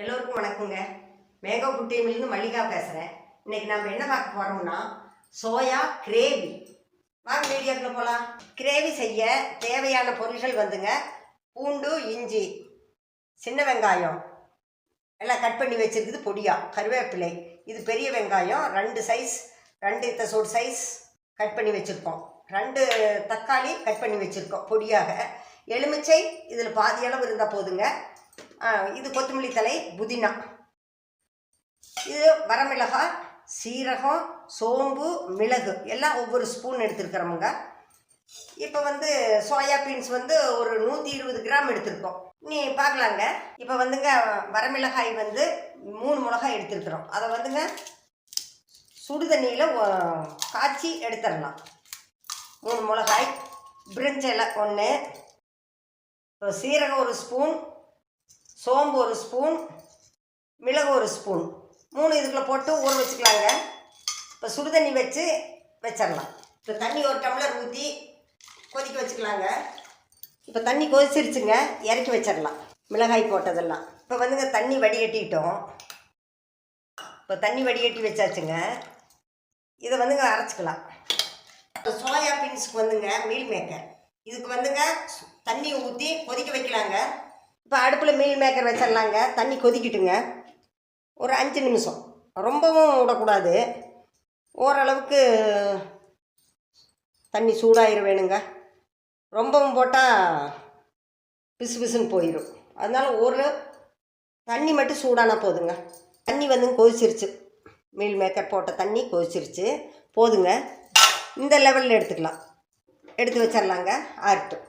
எல்லோருக்கும் வணக்கங்க. மேங்கோ குட்டியிலிருந்து மல்லிகா பேசுகிறேன் இன்னைக்கு நம்ம என்ன பார்க்க போகிறோம்னா சோயா கிரேவி. வாங்க வீடியோக்குள்ள போகலாம் கிரேவி செய்ய தேவையான பொருட்கள் வந்துங்க. பூண்டு இஞ்சி சின்ன வெங்காயம். எல்லாம் கட் பண்ணி வச்சிருக்குது பொடியா கருவேப்பிலை. இது பெரிய வெங்காயம் ரெண்டு சைஸ் ரெண்டு இத்தசோடு சைஸ் கட் பண்ணி வச்சுருக்கோம். ரெண்டு தக்காளி கட் பண்ணி வச்சுருக்கோம் பொடியாக. எலுமிச்சை இதில் பாதி அளவு இருந்தால் போதுங்க. இது கொத்தமல்லி தலை புதினா. இது வரமிளகாய் சீரகம் சோம்பு மிளகு. எல்லாம் ஒவ்வொரு ஸ்பூன் எடுத்துருக்குறோமுங்க. இப்போ வந்து சோயா பீன்ஸ் வந்து ஒரு நூற்றி இருபது கிராம் எடுத்திருக்கோம். நீ பார்க்கலாங்க. இப்போ வந்துங்க வரமிளகாய் வந்து மூணு மிளகாய் எடுத்துருக்குறோம். அதை வந்துங்க சுடுதண்ணியில் காய்ச்சி எடுத்துடலாம் மூணு மிளகாய் பிரிஞ்சலை ஒன்று சீரகம் ஒரு ஸ்பூன் சோம்பு ஒரு ஸ்பூன் மிளகு ஒரு ஸ்பூன். மூணு இதுக்குள்ளே போட்டு ஊற வச்சுக்கலாங்க. இப்போ சுடுதண்ணி வச்சு வச்சிடலாம். இப்போ தண்ணி ஒரு டம்ளர் ஊற்றி கொதிக்க வச்சுக்கலாங்க. இப்போ தண்ணி கொதிச்சிருச்சுங்க இறக்கி வச்சிடலாம். மிளகாய் போட்டதெல்லாம். இப்போ வந்துங்க தண்ணி வடிகட்டிக்கிட்டோம் இப்போ தண்ணி வடிகட்டி வச்சாச்சுங்க. இதை வந்துங்க அரைச்சிக்கலாம். இப்போ சோயா பீன்ஸுக்கு வந்துங்க மீல் மேக்கர் இதுக்கு வந்துங்க தண்ணி ஊற்றி கொதிக்க வைக்கலாங்க. இப்போ அடுப்பில் மீல் மேக்கர் வச்சிடலாங்க. தண்ணி கொதிக்கிட்டுங்க. ஒரு அஞ்சு நிமிஷம். ரொம்பவும் விடக்கூடாது. ஓரளவுக்கு தண்ணி சூடாயிர வேணுங்க ரொம்பவும் போட்டால் பிசு பிசுன்னு போயிடும் அதனால ஒரு தண்ணி மட்டும் சூடானா போதுங்க. தண்ணி வந்து கொதிச்சிருச்சு. மீல் மேக்கர் போட்ட தண்ணி கொதிச்சிருச்சு. போதுங்க. இந்த லெவலில் எடுத்துக்கலாம். எடுத்து வச்சிடலாங்க. ஆறட்டும்.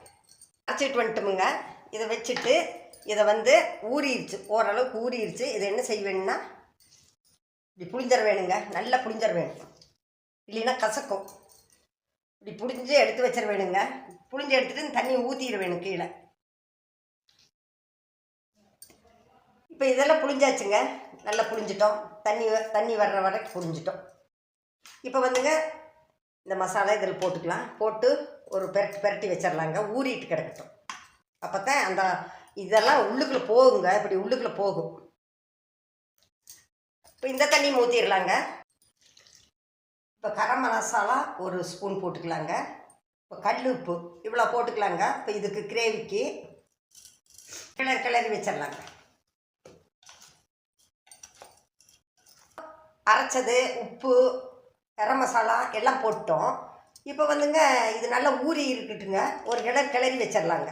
அரைச்சிட்டு வந்துட்டோமுங்க. இதை வச்சுட்டு இதை வந்து ஊறிடுச்சு ஓரளவுக்கு ஊறிடுச்சு இதை என்ன செய்ய இப்படி புளிஞ்சர் வேணுங்க. நல்லா புளிஞ்சர் வேணும். இல்லைன்னா கசக்கும். இப்படி புளிஞ்சு எடுத்து வச்சிட வேணுங்க. புளிஞ்சு எடுத்துட்டு தண்ணியை தண்ணி ஊற்றிட வேணும் கீழே. இப்போ இதெல்லாம் புளிஞ்சாச்சுங்க. நல்லா புளிஞ்சிட்டோம். தண்ணி வ- தண்ணி வர்ற வரைக்கும் புளிஞ்சிட்டோம். இப்போ வந்துங்க இந்த மசாலா இதில் போட்டுக்கலாம். போட்டு ஒரு பெரட்டி பெரட்டி வச்சிடலாங்க ஊறிட்டு கிடக்கட்டும். அப்போ தான் அந்த இதெல்லாம் உள்ளுக்குள்ளே போகுங்க. இப்படி உள்ளுக்குள்ளே போகும். இப்போ இந்த தண்ணி ஊற்றிடலாங்க இப்போ கரம் மசாலா ஒரு ஸ்பூன் போட்டுக்கலாங்க. இப்போ கல் உப்பு இவ்வளோ போட்டுக்கலாங்க. இப்போ இதுக்கு கிரேவிக்கு கிளறி கிளறி வச்சிடலாங்க அரைச்சது உப்பு கரம் மசாலா எல்லாம் போட்டோம். இப்போ வந்துங்க இது நல்லா ஊறி இருக்கட்டுங்க. ஒரு கிளறி கிளறி வச்சிடலாங்க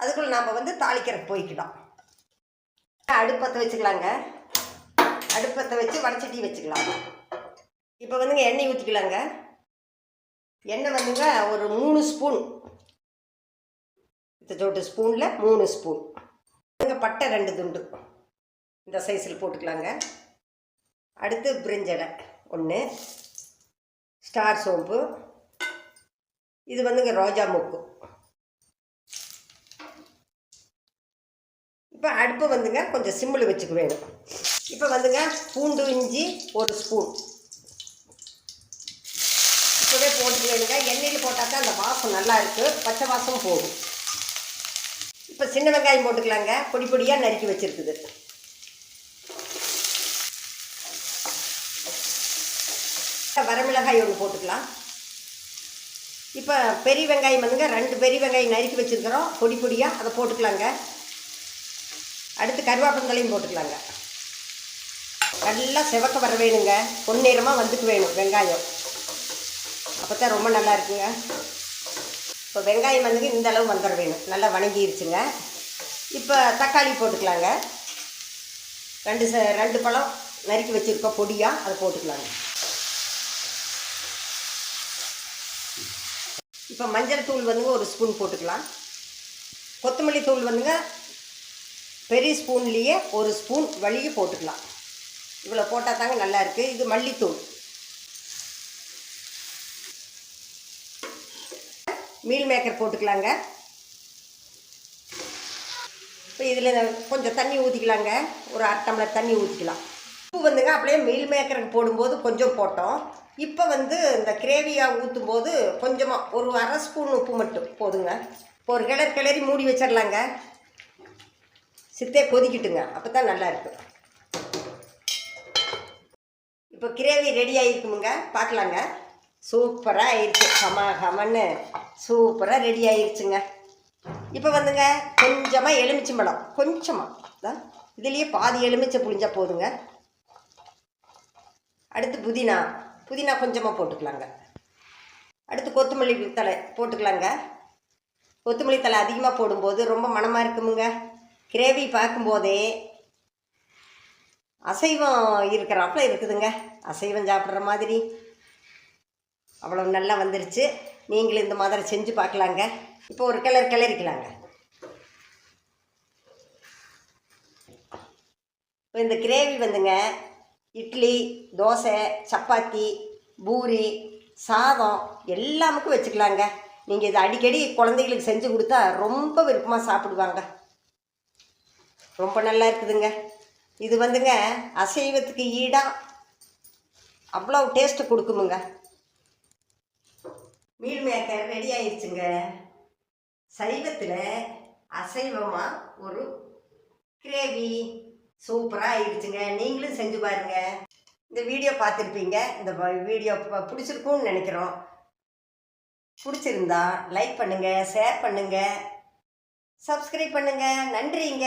அதுக்குள்ள நாம் வந்து தாளிக்கிறதுக்கு போய்க்கலாம் அடுப்பத்தை வச்சுக்கலாங்க. அடுப்பத்தை வச்சு வடச்சட்டி வச்சுக்கலாம். இப்போ வந்துங்க எண்ணெய் ஊற்றிக்கலாங்க எண்ணெய் வந்துங்க ஒரு மூணு ஸ்பூன். இத்தோட்டு ஸ்பூனில் மூணு ஸ்பூன். இங்கே பட்டை ரெண்டு துண்டு. இந்த சைஸில் போட்டுக்கலாங்க. அடுத்து பிரிஞ்சடை ஒன்று ஸ்டார் சோம்பு இது வந்துங்க ரோஜா மூக்கு. இப்போ அடுப்பு வந்துங்க கொஞ்சம் சிம்மில் வச்சுக்க வேணும் இப்போ வந்துங்க பூண்டு இஞ்சி ஒரு ஸ்பூன். இப்போவே போட்டுக்கணுங்க எண்ணெயில் போட்டால் தான் அந்த வாசம் நல்லா இருக்குது பச்சை வாசம் போகும் இப்போ சின்ன வெங்காயம் போட்டுக்கலாங்க. பொடி பொடியாக நறுக்கி வச்சுருக்குது. வரமிளகாய் ஒன்று போட்டுக்கலாம். இப்போ பெரிய வெங்காயம் வந்துங்க. ரெண்டு பெரிய வெங்காயம் நறுக்கி வச்சுருக்கிறோம். பொடி பொடியாக அதை போட்டுக்கலாங்க. அடுத்து கருவேப்பந்தலையும் போட்டுக்கலாங்க. நல்லா செவக்க வர வேணுங்க. பொன்னிறமாக வந்துட்டு வேணும் வெங்காயம். அப்போ தான் ரொம்ப நல்லா இருக்குங்க. இப்போ வெங்காயம் வந்துங்க இந்த அளவு வந்துட வேணும். நல்லா வணங்கிருச்சுங்க. இப்போ தக்காளி போட்டுக்கலாங்க. ரெண்டு ச ரெண்டு பழம் நறுக்கி வச்சுருக்கோம் பொடியாக அதை போட்டுக்கலாங்க. இப்போ மஞ்சள் தூள் வந்துங்க ஒரு ஸ்பூன் போட்டுக்கலாம். கொத்தமல்லி தூள் வந்துங்க பெரிய ஸ்பூன்லேயே ஒரு ஸ்பூன் வழியே போட்டுக்கலாம். இவ்வளோ போட்டால் தாங்க நல்லா இருக்குது இது மல்லித்தூள். மீல் மேக்கர் போட்டுக்கலாங்க. இப்போ இதில் கொஞ்சம் தண்ணி ஊற்றிக்கலாங்க ஒரு அரை டம்ளர் தண்ணி ஊற்றிக்கலாம் உப்பு வந்துங்க அப்படியே மீல் மேக்கருக்கு போடும்போது கொஞ்சம் போட்டோம். இப்போ வந்து இந்த கிரேவியாக ஊற்றும் போது கொஞ்சமாக ஒரு அரை ஸ்பூன் உப்பு மட்டும் போதுங்க. இப்போ ஒரு கிளறி கிளறி மூடி வச்சிடலாங்க சித்தே கொதிக்கிட்டுங்க. அப்போ தான் நல்லாயிருக்கும் இப்போ கிரேவி ரெடி ஆகிருக்குமுங்க பார்க்கலாங்க. சூப்பராக ஆயிடுச்சு கம கமன்னு சூப்பராக ரெடி ஆயிடுச்சுங்க இப்போ வந்துங்க கொஞ்சமாக எலுமிச்சம்பழம் கொஞ்சமாக தான் இதுலேயே பாதி எலுமிச்சை புளிஞ்சால் போதுங்க. அடுத்து புதினா. புதினா கொஞ்சமாக போட்டுக்கலாங்க. அடுத்து கொத்தமல்லி தழை போட்டுக்கலாங்க. கொத்தமல்லி தழை அதிகமாக போடும்போது ரொம்ப மணமாக இருக்குமுங்க. கிரேவி பார்க்கும்போதே அசைவம் இருக்கிறாப்புல இருக்குதுங்க. அசைவம் சாப்பிட்ற மாதிரி. அவ்வளோ நல்லா வந்துருச்சு. நீங்களும் இந்த மாதிரி செஞ்சு பார்க்கலாங்க. இப்போ ஒரு கிளர் கிளறிக்கலாங்க. இப்போ இந்த கிரேவி வந்துங்க. இட்லி தோசை சப்பாத்தி பூரி சாதம் எல்லாமுக்கும் வச்சுக்கலாங்க. நீங்கள் இதை அடிக்கடி குழந்தைகளுக்கு செஞ்சு கொடுத்தா ரொம்ப விருப்பமாக சாப்பிடுவாங்க. ரொம்ப நல்லா இருக்குதுங்க. இது வந்துங்க அசைவத்துக்கு ஈடாக அவ்வளோ டேஸ்ட்டு கொடுக்குமுங்க. மீல் மேக்கர் ரெடி ஆயிடுச்சுங்க சைவத்தில் அசைவமாக ஒரு கிரேவி சூப்பராக ஆயிடுச்சுங்க நீங்களும் செஞ்சு பாருங்க. இந்த வீடியோ பார்த்துருப்பீங்க. இந்த வீடியோ பிடிச்சிருக்கும்னு நினைக்கிறோம். பிடிச்சிருந்தா லைக் பண்ணுங்கள் ஷேர் பண்ணுங்கள் சப்ஸ்கிரைப் பண்ணுங்கள் நன்றிங்க.